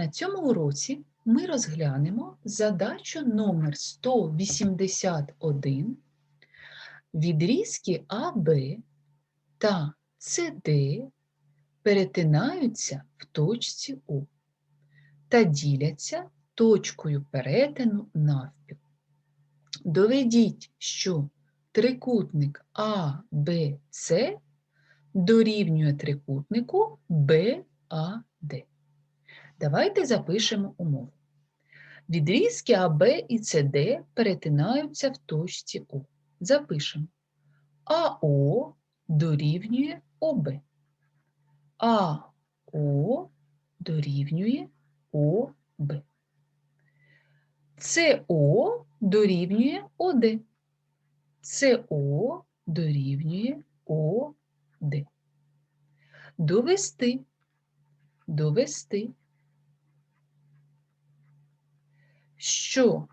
На цьому уроці ми розглянемо задачу номер 181 відрізки АБ та СД перетинаються в точці О та діляться точкою перетину навпіл. Доведіть, що трикутник АБЦ дорівнює трикутнику БАД. Давайте запишемо умову. Відрізки АБ і СД перетинаються в точці О. Запишемо. АО дорівнює ОБ. АО дорівнює ОБ. СО дорівнює ОД. СО дорівнює ОД. Довести. Довести. Що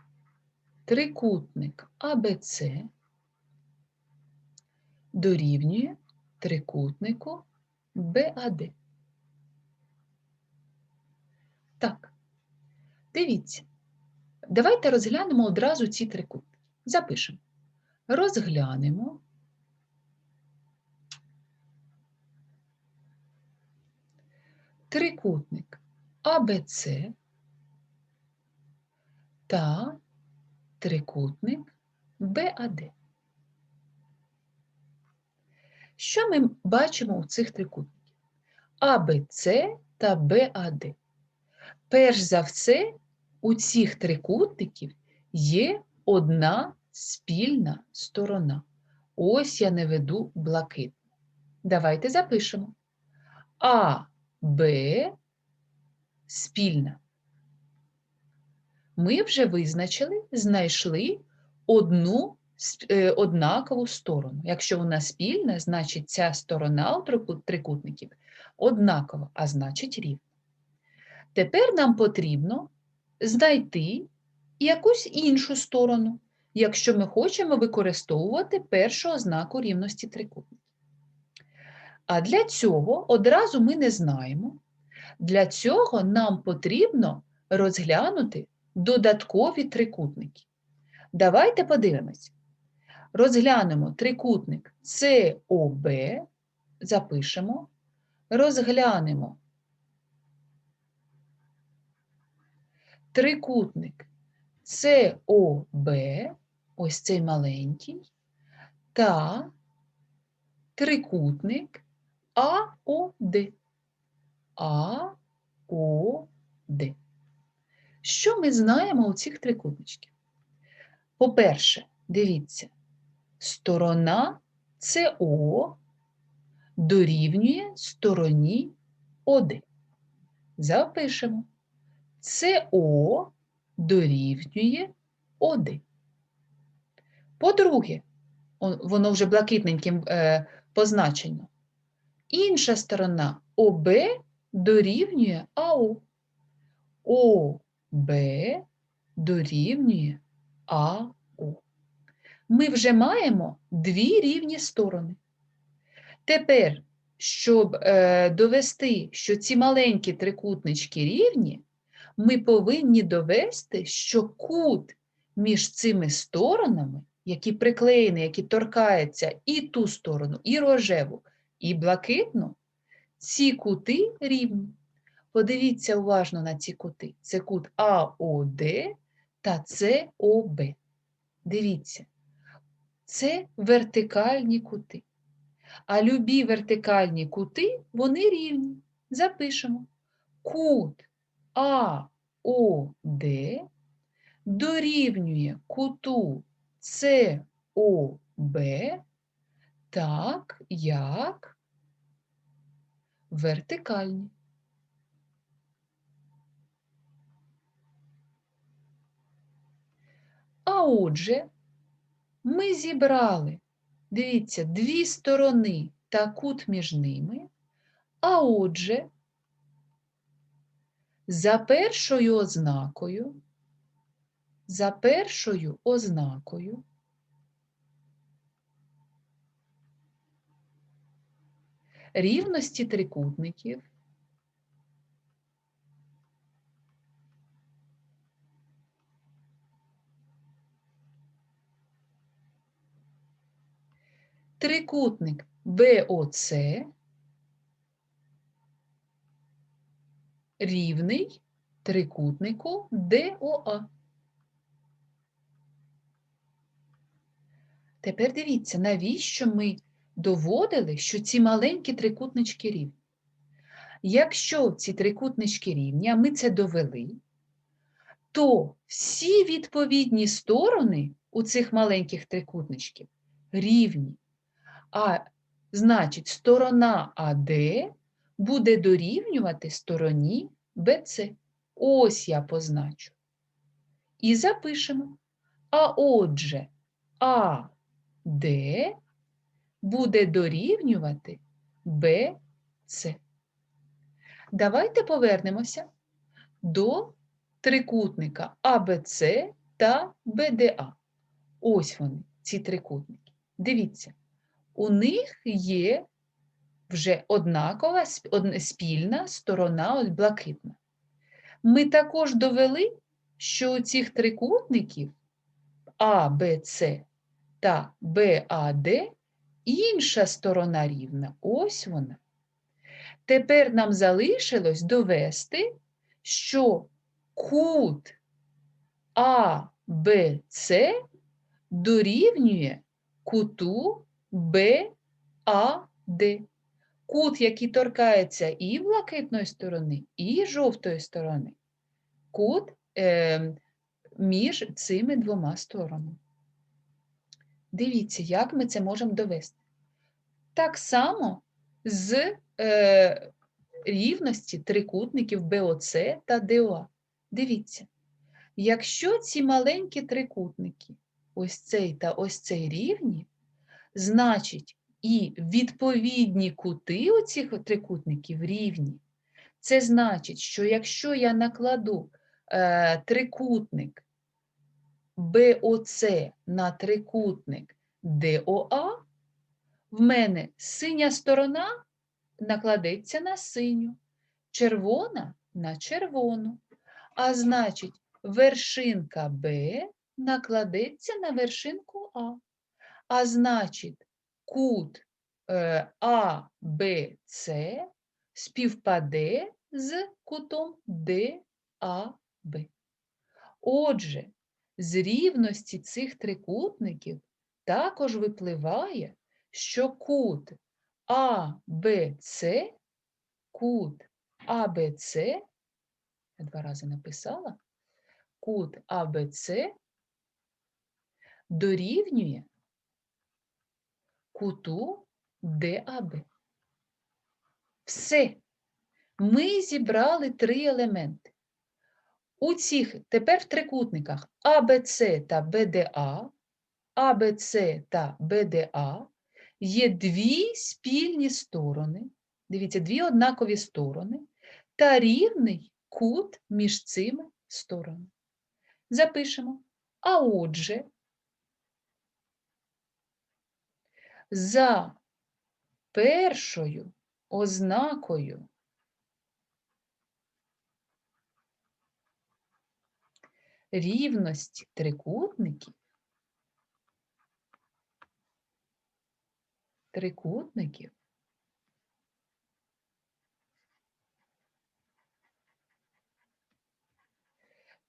трикутник АБЦ дорівнює трикутнику БАД. Так, дивіться. Давайте розглянемо одразу ці трикутники. Запишемо. Розглянемо трикутник АБЦ та трикутник БАД. Що ми бачимо у цих трикутників? АБЦ та БАД. Перш за все, у цих трикутників є одна спільна сторона. Ось я не веду блакитну. Давайте запишемо. А, Б спільна ми вже визначили, знайшли одну е, однакову сторону. Якщо вона спільна, значить ця сторона трикутників однакова, а значить рівна. Тепер нам потрібно знайти якусь іншу сторону, якщо ми хочемо використовувати першу ознаку рівності трикутників. А для цього одразу ми не знаємо. Для цього нам потрібно розглянути додаткові трикутники. Давайте подивимось. Розглянемо трикутник СОБ, запишемо, розглянемо трикутник СОБ, ось цей маленький, та трикутник АОД. АОД. Що ми знаємо у цих трикутничків? По-перше, дивіться, сторона СО дорівнює стороні ОД. Запишемо. СО дорівнює ОД. По-друге, воно вже блакитненьким е, позначено. Інша сторона ОБ дорівнює АО. О Б дорівнює АО. Ми вже маємо дві рівні сторони. Тепер, щоб е, довести, що ці маленькі трикутнички рівні, ми повинні довести, що кут між цими сторонами, які приклеєні, які торкаються і ту сторону, і рожеву, і блакитну, ці кути рівні. Подивіться уважно на ці кути. Це кут АОД та СОБ. Дивіться, це вертикальні кути. А любі вертикальні кути, вони рівні. Запишемо. Кут АОД дорівнює куту СОБ так, як вертикальні. А отже, ми зібрали, дивіться, дві сторони та кут між ними. А отже, за першою ознакою, за першою ознакою рівності трикутників трикутник БОЦ рівний трикутнику ДОА. Тепер дивіться, навіщо ми доводили, що ці маленькі трикутнички рівні. Якщо ці трикутнички рівні, а ми це довели, то всі відповідні сторони у цих маленьких трикутничків рівні. А значить, сторона АД буде дорівнювати стороні БЦ. Ось я позначу. І запишемо. А отже, АД буде дорівнювати BC. Давайте повернемося до трикутника ABC та BDA. Ось вони, ці трикутники. Дивіться, у них є вже однакова спільна сторона блакитна. Ми також довели, що у цих трикутників ABC та BAD інша сторона рівна. Ось вона. Тепер нам залишилось довести, що кут АБЦ дорівнює куту БАД. Кут, який торкається і блакитної сторони, і жовтої сторони. Кут е, між цими двома сторонами. Дивіться, як ми це можемо довести. Так само з е, рівності трикутників БОЦ та ДОА. Дивіться, якщо ці маленькі трикутники, ось цей та ось цей рівні, значить і відповідні кути у цих трикутників рівні. Це значить, що якщо я накладу е, трикутник БОЦ на трикутник ДОА, в мене синя сторона накладеться на синю, червона на червону. А значить, вершинка Б накладеться на вершинку А. А значить, кут е, АБЦ співпаде з кутом ДАБ. Отже, з рівності цих трикутників також випливає, що кут АБЦ, кут АБЦ, я два рази написала, кут АБЦ дорівнює куту ДАБ. Все. Ми зібрали три елементи. У цих тепер в трикутниках АБЦ та БДА, АБЦ та БДА є дві спільні сторони, дивіться, дві однакові сторони та рівний кут між цими сторонами. Запишемо. А отже, за першою ознакою. Рівності трикутників, трикутників.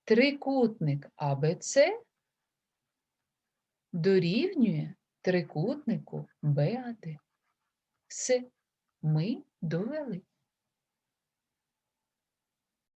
Трикутник АБЦ дорівнює трикутнику Беати. Все, ми довели.